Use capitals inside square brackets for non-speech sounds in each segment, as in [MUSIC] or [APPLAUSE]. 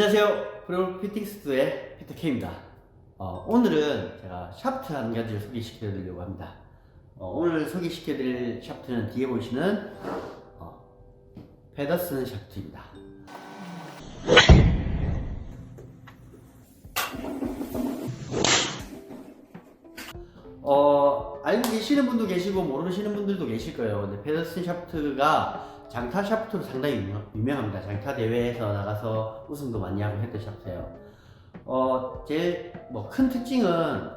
안녕하세요. 프로 피팅스의 피터 K입니다. 어, 오늘은 제가 샤프트 한 가지를 소개시켜 드리려고 합니다. 어, 오늘 소개시켜 드릴 샤프트는 뒤에 보시는 어, 페더슨 샤프트입니다. 계시는 분도 계시고 모르시는 분들도 계실 거예요. 근데 페더슨 샤프트가 장타 샤프트로 상당히 유명, 유명 합니다. 장타 대회에서 나가서 우승도 많이 하고 했던 샤프트예요. 어, 제일 뭐 큰 특징은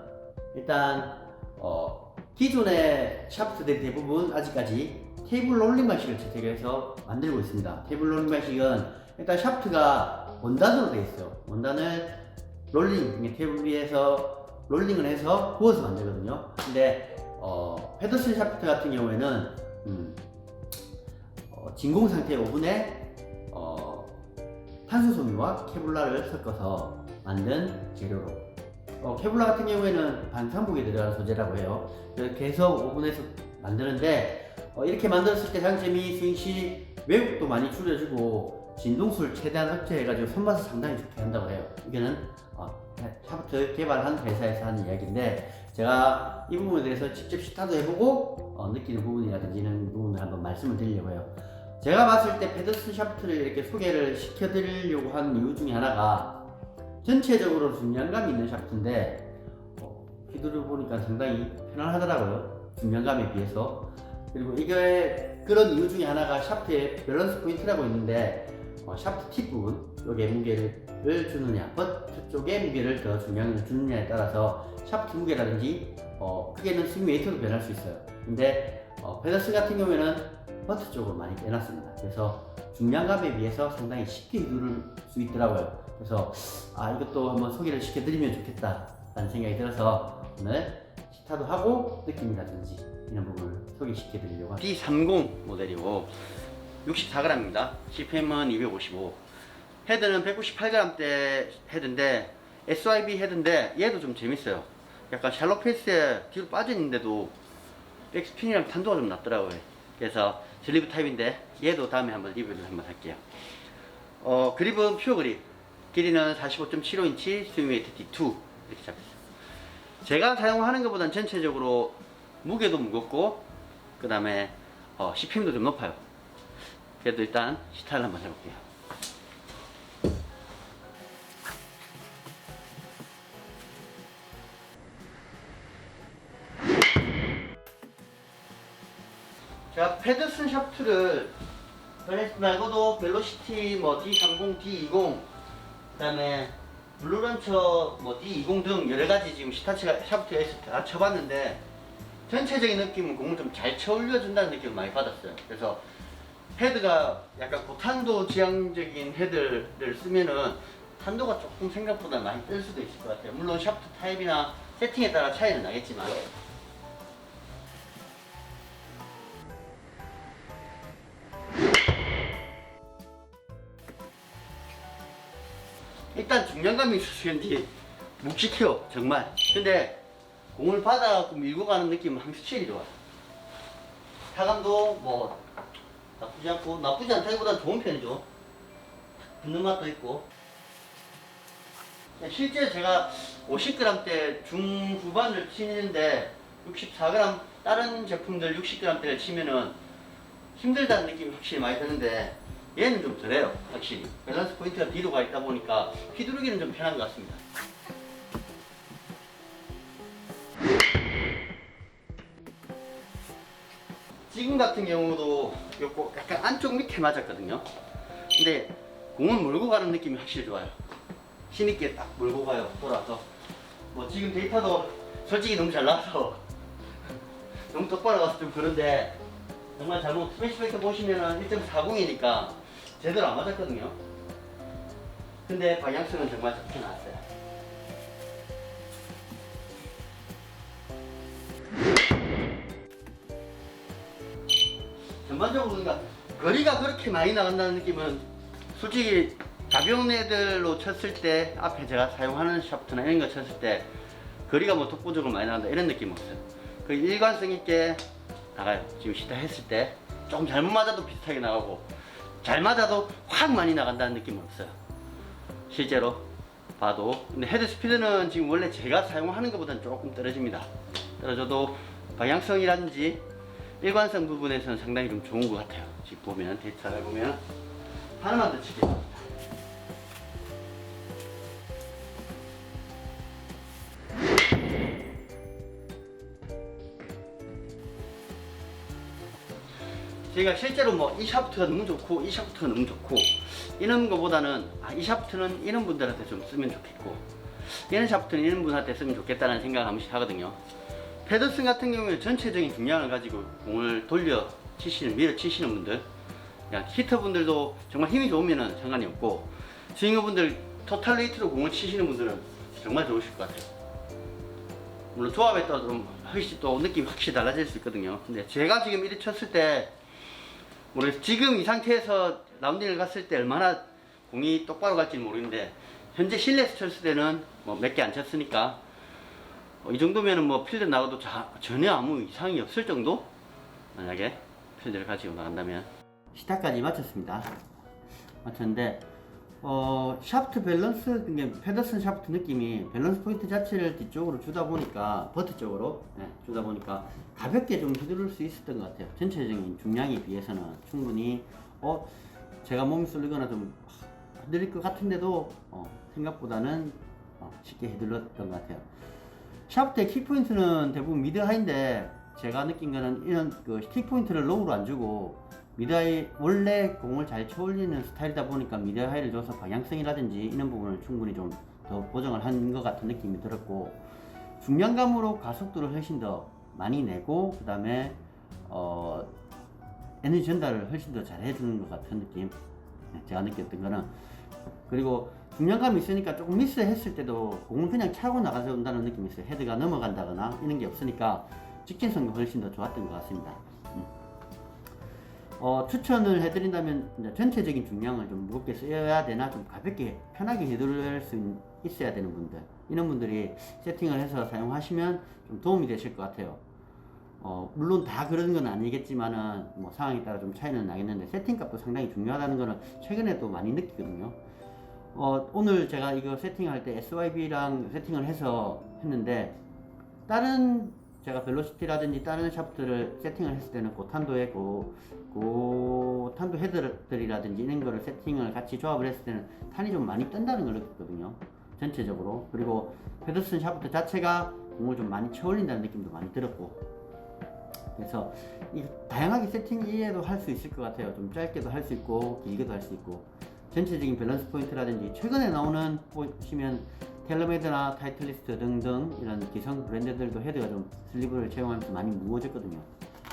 일단 어, 기존의 샤프트들 대부분 아직까지 테이블 롤링 방식을 채택해서 만들고 있습니다. 테이블 롤링 방식은 일단 샤프트가 원단으로 되어 있어요. 원단을 롤링, 테이블 위에서 롤링을 해서 구워서 만들거든요. 근데 어, 페더슨 샤프트 같은 경우에는 음, 어, 진공 상태 오븐에 어, 탄수소미와 케블라를 섞어서 만든 재료로 어, 케블라 같은 경우에는 반상복에 들어간 소재라고 해요. 그래서 계속 오븐에서 만드는데 어, 이렇게 만들었을 때 장점이 스윙시 외국도 많이 줄여주고 진동수를 최대한 억제해가지고 손맛을 상당히 좋게 한다고 해요. 이게는 어, 샤프트 개발한 회사에서 하는 이야기인데 제가 이 부분에 대해서 직접 시타도 해보고 어, 느끼는 부분이라든지 이런 부분을 한번 말씀을 드리려고 해요. 제가 봤을 때 페더슨 샤프트를 이렇게 소개를 시켜드리려고 하는 이유 중에 하나가 전체적으로 중량감이 있는 샤프트인데 어, 휘두르 보니까 상당히 편안하더라고요. 중량감에 비해서. 그리고 이게 그런 이유 중에 하나가 샤프트의 밸런스 포인트라고 있는데 어, 샤프트 팁 부분, 여기에 무게를 주느냐, 버트 쪽에 무게를 더 중량을 주느냐에 따라서 샤프트 무게라든지 어, 크게는 스윙 웨이트도 변할 수 있어요. 근데 어, 페더슨 같은 경우에는 버트 쪽으로 많이 빼놨습니다. 그래서 중량감에 비해서 상당히 쉽게 휘두를 수 있더라고요. 그래서 아 이것도 한번 소개를 시켜드리면 좋겠다라는 생각이 들어서 오늘 시타도 하고 느낌이라든지 이런 부분을 소개시켜드리려고 합니다. D30 모델이고 64g입니다. CPM은 255. 헤드는 198g대 헤드인데 SYB 헤드인데 얘도 좀 재밌어요. 약간 샬로 페이스에 뒤로 빠져있는데도 백스핀이랑 탄도가 좀 낮더라고요. 그래서 슬리브 타입인데 얘도 다음에 한번 리뷰를 한번 할게요. 어, 그립은 퓨어 그립. 길이는 45.75인치 스윙 웨이트 D2 이렇게 잡혔어요. 제가 사용하는 것보다는 전체적으로 무게도 무겁고 그 다음에 어, CPM도 좀 높아요. 그래도 일단 시타를 한번 해볼게요. 제가 패드슨 샤프트를 베네스 말고도 벨로시티 뭐 D30, D20 그다음에 블루런처 뭐 D20 등 여러 가지 지금 시타치가 샤프트가 있을 때 다 쳐봤는데 전체적인 느낌은 공을 좀 잘 쳐올려준다는 느낌을 많이 받았어요. 그래서 헤드가 약간 고탄도 지향적인 헤드를 쓰면은 탄도가 조금 생각보다 많이 뜰 수도 있을 것 같아요. 물론 샤프트 타입이나 세팅에 따라 차이는 나겠지만. 일단 중량감이 그런지 묵직해요 정말. 근데 공을 받아갖고 밀고 가는 느낌은 확실히 좋아요. 타감도 뭐 나쁘지 않고 나쁘지 않다기보다 좋은 편이죠. 붙는 맛도 있고. 실제 제가 50g대 중후반을 치는데 64g 다른 제품들 60g대를 치면은 힘들다는 느낌이 확실히 많이 드는데 얘는 좀 덜해요 확실히. 밸런스 포인트가 뒤로 가 있다 보니까 휘두르기는 좀 편한 것 같습니다 지금 같은 경우도 요거 약간 안쪽 밑에 맞았거든요 근데 공을 몰고 가는 느낌이 확실히 좋아요 힘있게 딱 몰고 가요 돌아서 뭐 지금 데이터도 솔직히 너무 잘 나와서 [LAUGHS] 너무 똑바로 가서 좀 그런데 정말 잘못 스페시팩터 보시면은 1.40이니까 제대로 안 맞았거든요. 근데 방향성은 정말 좋게 나왔어요. 전반적으로 그러니까 거리가 그렇게 많이 나간다는 느낌은 솔직히 가벼운 애들로 쳤을 때 앞에 제가 사용하는 샤프트나 이런 거 쳤을 때 거리가 뭐 독보적으로 많이 나간다 이런 느낌 없어요. 그 일관성 있게 나가요. 지금 시타 했을 때 조금 잘못 맞아도 비슷하게 나가고 잘 맞아도 확 많이 나간다는 느낌은 없어요. 실제로 봐도 근데 헤드 스피드는 지금 원래 제가 사용하는 것보다는 조금 떨어집니다 떨어져도 방향성이라든지 일관성 부분에서는 상당히 좀 좋은 것 같아요. 지금 보면 데이터를 보면. 하나만 더 치겠습니다 제가 실제로 뭐 이 샤프트가 너무 좋고 이 샤프트가 너무 좋고 이런 거보다는 아, 이 샤프트는 이런 분들한테 좀 쓰면 좋겠고 이런 샤프트는 이런 분한테 쓰면 좋겠다는 생각을 한 번씩 하거든요 페더슨 같은 경우에 전체적인 중량을 가지고 공을 돌려 치시는 밀어 치시는 분들 히터 분들도 정말 힘이 좋으면 상관이 없고 스윙어 분들 토탈 레이트로 공을 치시는 분들은 정말 좋으실 것 같아요 물론 조합에 따라 좀 훨씬 또 느낌이 확실히 달라질 수 있거든요 근데 제가 지금 이렇게 쳤을 때 모르겠어요. 지금 이 상태에서 라운딩을 갔을 때 얼마나 공이 똑바로 갈지는 모르겠는데 현재 실내에서 쳤을 때는 뭐 몇 개 안 쳤으니까 어, 이 정도면은 뭐 필드 나가도 자- 전혀 아무 이상이 없을 정도? 만약에 필드를 가지고 나간다면. 시타까지 마쳤습니다. 마쳤는데 어 샤프트 밸런스 페더슨 샤프트 느낌이 밸런스 포인트 자체를 뒤쪽으로 주다 보니까 버트 쪽으로 예, 주다 보니까 가볍게 좀 휘두를 수 있었던 것 같아요. 전체적인 중량에 비해서는 충분히 어 제가 몸이 쏠리거나 좀 흔들릴 것 같은데도 어, 생각보다는 어, 쉽게 휘둘렀던 것 같아요 샤프트의 키포인트는 대부분 미드 하인데 제가 느낀 거는 이런 그 키포인트를 로우로 안 주고 미드하이 원래 공을 잘 쳐올리는 스타일이다 보니까 미드하이를 줘서 방향성이라든지 이런 부분을 충분히 좀 더 보정을 한 것 같은 느낌이 들었고 중량감으로 가속도를 훨씬 더 많이 내고 그 다음에 어 에너지 전달을 훨씬 더 잘 해주는 것 같은 느낌. 네, 제가 느꼈던 거는. 그리고 중량감이 있으니까 조금 미스했을 때도 공을 그냥 차고 나가서 온다는 느낌이 있어요. 헤드가 넘어간다거나 이런 게 없으니까 직진성도 훨씬 더 좋았던 것 같습니다. 음. 어, 추천을 해드린다면 전체적인 중량을 좀 무겁게 써야 되나 좀 가볍게 편하게 휘두를 수 있- 있어야 되는 분들 이런 분들이 세팅을 해서 사용하시면 좀 도움이 되실 것 같아요. 어, 물론 다 그런 건 아니겠지만은 뭐 상황에 따라 좀 차이는 나겠는데 세팅값도 상당히 중요하다는 거는 최근에 또 많이 느끼거든요 어, 오늘 제가 이거 세팅할 때 SYB랑 세팅을 해서 했는데 다른 제가 벨로시티라든지 다른 샤프트를 세팅을 했을 때는 고탄도에 고, 고탄도 헤드들이라든지 이런 거를 세팅을 같이 조합을 했을 때는 탄이 좀 많이 뜬다는 걸 느꼈거든요. 전체적으로. 그리고 페더슨 샤프트 자체가 공을 좀 많이 쳐올린다는 느낌도 많이 들었고. 그래서 이 다양하게 세팅 이해도 할 수 있을 것 같아요. 좀 짧게도 할 수 있고 길게도 할 수 있고. 전체적인 밸런스 포인트라든지 최근에 나오는 보시면 텔레메드나 타이틀리스트 등등 이런 기성 브랜드들도 헤드가 좀 슬리브를 채용하면서 많이 무거워졌거든요.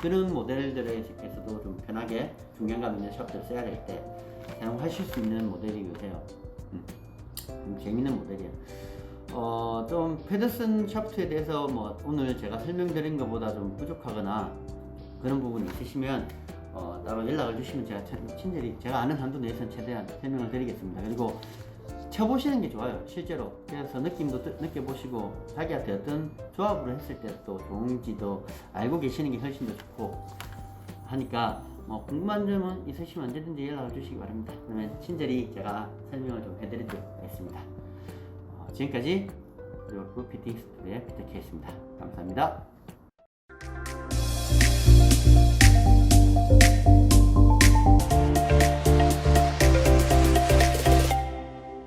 그런 모델들에서도 좀 편하게 중량감 있는 샤프트를 써야 될 때 사용하실 수 있는 모델이기도 해요. 음, 좀 재밌는 모델이에요. 어, 좀 페더슨 샤프트에 대해서 뭐 오늘 제가 설명드린 것보다 좀 부족하거나 그런 부분이 있으시면 어, 따로 연락을 주시면 제가 친- 친절히 제가 아는 한도 내에서는 최대한 설명을 드리겠습니다. 그리고 쳐보시는 게 좋아요, 실제로. 그래서 느낌도 느- 느껴보시고, 자기한테 어떤 조합으로 했을 때 또 좋은지도 알고 계시는 게 훨씬 더 좋고, 하니까, 뭐, 궁금한 점은 있으시면 언제든지 연락을 주시기 바랍니다. 그러면 친절히 제가 설명을 좀 해드리도록 하겠습니다. 어, 지금까지 그 피팅 스튜디오의 피터케이였습니다. 감사합니다.